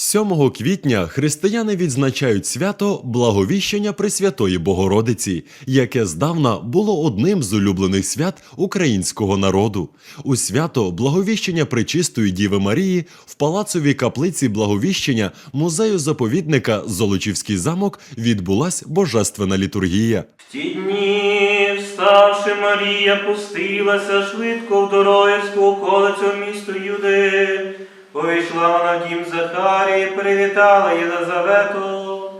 7 квітня християни відзначають свято Благовіщення Пресвятої Богородиці, яке здавна було одним з улюблених свят українського народу. У свято Благовіщення Пречистої Діви Марії в палацовій каплиці Благовіщення музею заповідника Золочівський замок відбулась божественна літургія. В ті дні, вставши Марія, пустилася швидко в дорогівську околицю місту Юди. Увійшла вона в дім Захарії, привітала Єлизавету.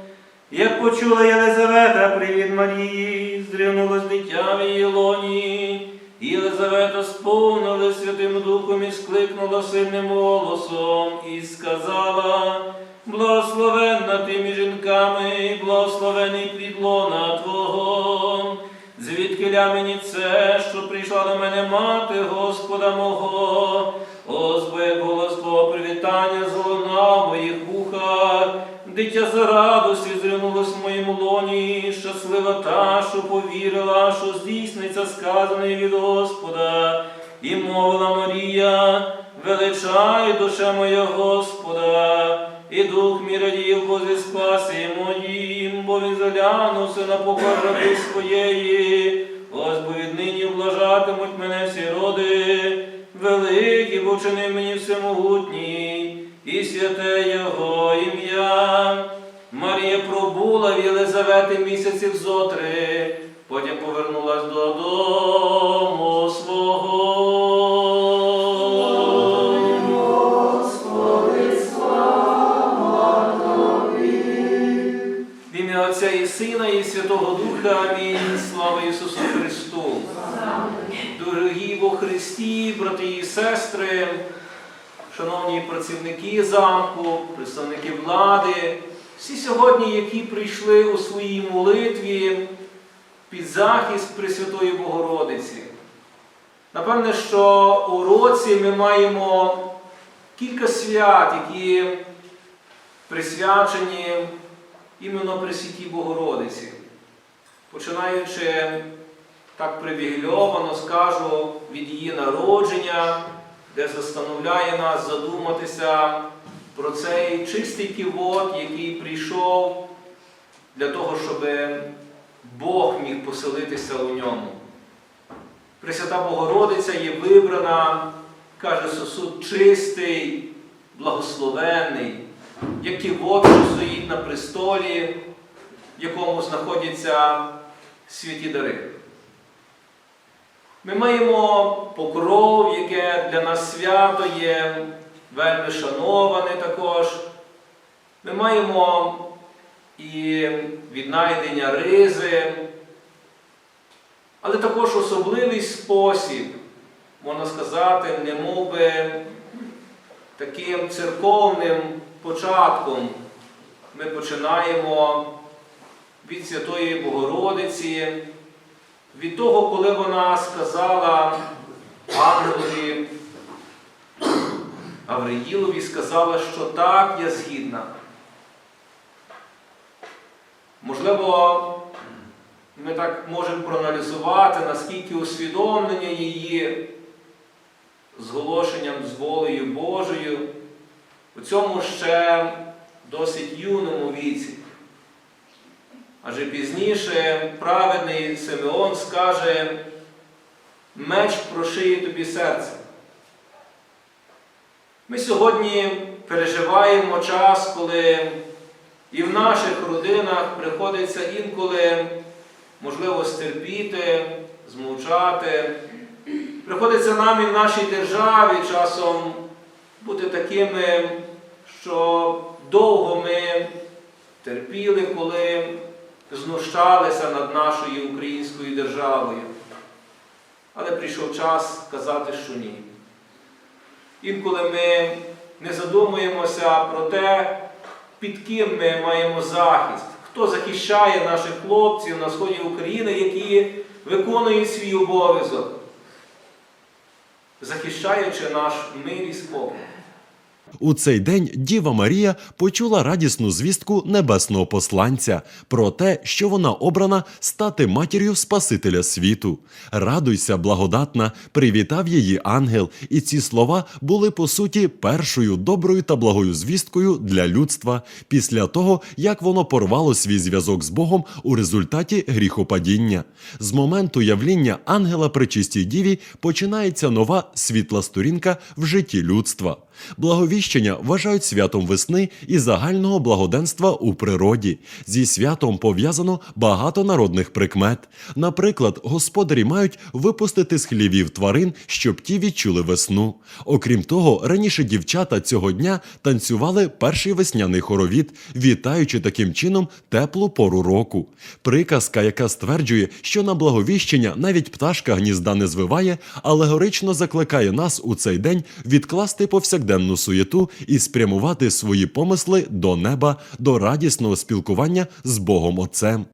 Як почула Єлизавета привіт Марії, здригнулось дитя в її лоні. Єлизавета сповнила Святим Духом і скликнула сильним голосом і сказала, благословенна ти між жінками, благословений плід Твого. Звідки ля мені це, що прийшла до мене мати Господа мого, за радості зринулось в моєму лоні, щаслива та, що повірила, що здійсниться сказане від Господа, і мовила Марія, величай душа моя Господа, і дух мій радів Бозі спасі моїм, бо він заглянувся на покору своєї, ось бо віднині облажатимуть мене всі роди, великий бо вчинив мені всемогутній, і святе Його ім'я. Пробула в Єлизавети місяців зотри, потім повернулась додому свого. В ім'я Отця і Сина, і Святого Духа. Амінь. Слава Ісусу Христу. Дорогі во Христі, брати і сестри, шановні працівники замку, представники влади, всі сьогодні, які прийшли у своїй молитві під захист Пресвятої Богородиці. Напевне, що у році ми маємо кілька свят, які присвячені іменно Пресвятій Богородиці. Починаючи так привігльовано скажу від її народження, де застановляє нас задуматися про цей чистий ківот, який прийшов для того, щоб Бог міг поселитися у ньому. Пресвята Богородиця є вибрана, каже сосуд чистий, благословенний, як ківот, що стоїть на престолі, в якому знаходяться святі дари. Ми маємо покров, яке для нас свято є, вельми шановане також. Ми маємо і віднайдення ризи, але також особливий спосіб, можна сказати, не би таким церковним початком ми починаємо від Святої Богородиці від того, коли вона сказала ангелові Гавриїлові, сказала, що так, я згідна. Можливо, ми так можемо проаналізувати, наскільки усвідомлення її зголошенням з волею Божою у цьому ще досить юному віці. Адже пізніше праведний Симеон скаже, меч прошиє тобі серце. Ми сьогодні переживаємо час, коли і в наших родинах приходиться інколи, можливо, стерпіти, змовчати. Приходиться нам і в нашій державі часом бути такими, що довго ми терпіли, коли знущалися над нашою українською державою. Але прийшов час сказати, що ні. Інколи ми не задумуємося про те, під ким ми маємо захист, хто захищає наших хлопців на сході України, які виконують свій обов'язок, захищаючи наш мир і спокій. У цей день Діва Марія почула радісну звістку небесного посланця про те, що вона обрана стати матір'ю Спасителя світу. Радуйся, благодатна, привітав її ангел, і ці слова були по суті першою доброю та благою звісткою для людства після того, як воно порвало свій зв'язок з Богом у результаті гріхопадіння. З моменту явління ангела при чистій діві починається нова світла сторінка в житті людства. Благовіщення вважають святом весни і загального благоденства у природі. Зі святом пов'язано багато народних прикмет. Наприклад, господарі мають випустити з хлівів тварин, щоб ті відчули весну. Окрім того, раніше дівчата цього дня танцювали перший весняний хоровід, вітаючи таким чином теплу пору року. Приказка, яка стверджує, що на благовіщення навіть пташка гнізда не звиває, алегорично закликає нас у цей день відкласти повсякденну суєту і спрямувати свої помисли до неба, до радісного спілкування з Богом Отцем.